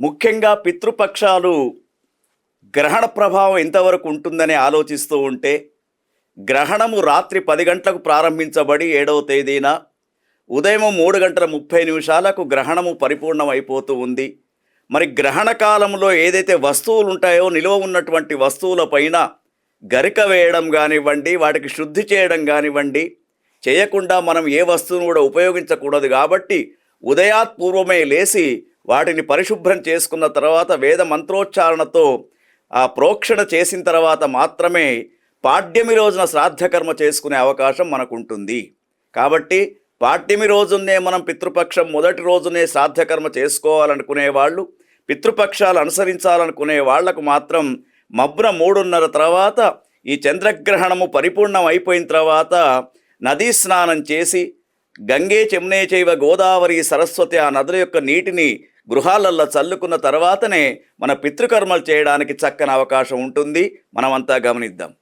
ముఖ్యంగా పితృపక్షాలు గ్రహణ ప్రభావం ఎంతవరకు ఉంటుందని ఆలోచిస్తూ ఉంటే గ్రహణము రాత్రి పది గంటలకు ప్రారంభించబడి ఏడవ తేదీన ఉదయం మూడు గంటల ముప్పై నిమిషాలకు గ్రహణము పరిపూర్ణమైపోతూ ఉంది. మరి గ్రహణ కాలంలో ఏదైతే వస్తువులు ఉంటాయో నిలువ ఉన్నటువంటి వస్తువులపైన గరిక వేయడం కానివ్వండి వాటికి శుద్ధి చేయడం కానివ్వండి చేయకుండా మనం ఏ వస్తువును కూడా ఉపయోగించకూడదు కాబట్టి ఉదయాత్ పూర్వమే లేచి వాటిని పరిశుభ్రం చేసుకున్న తర్వాత వేద మంత్రోచ్చారణతో ఆ ప్రోక్షణ చేసిన తర్వాత మాత్రమే పాడ్యమి రోజున శ్రాద్ధకర్మ చేసుకునే అవకాశం మనకు ఉంటుంది కాబట్టి పాడ్యమి రోజునే మనం పితృపక్షం మొదటి రోజునే శ్రాద్ధకర్మ చేసుకోవాలనుకునే వాళ్ళు పితృపక్షాలు అనుసరించాలనుకునే వాళ్ళకు మాత్రం మబ్బున మూడున్నర తర్వాత ఈ చంద్రగ్రహణము పరిపూర్ణం అయిపోయిన తర్వాత నదీ స్నానం చేసి గంగే చెమ్నే చైవ గోదావరి సరస్వతి ఆ నదుల యొక్క నీటిని గృహాలల్లో చల్లుకున్న తర్వాతనే మన పితృకర్మలు చేయడానికి చక్కని అవకాశం ఉంటుంది. మనమంతా గమనిద్దాం.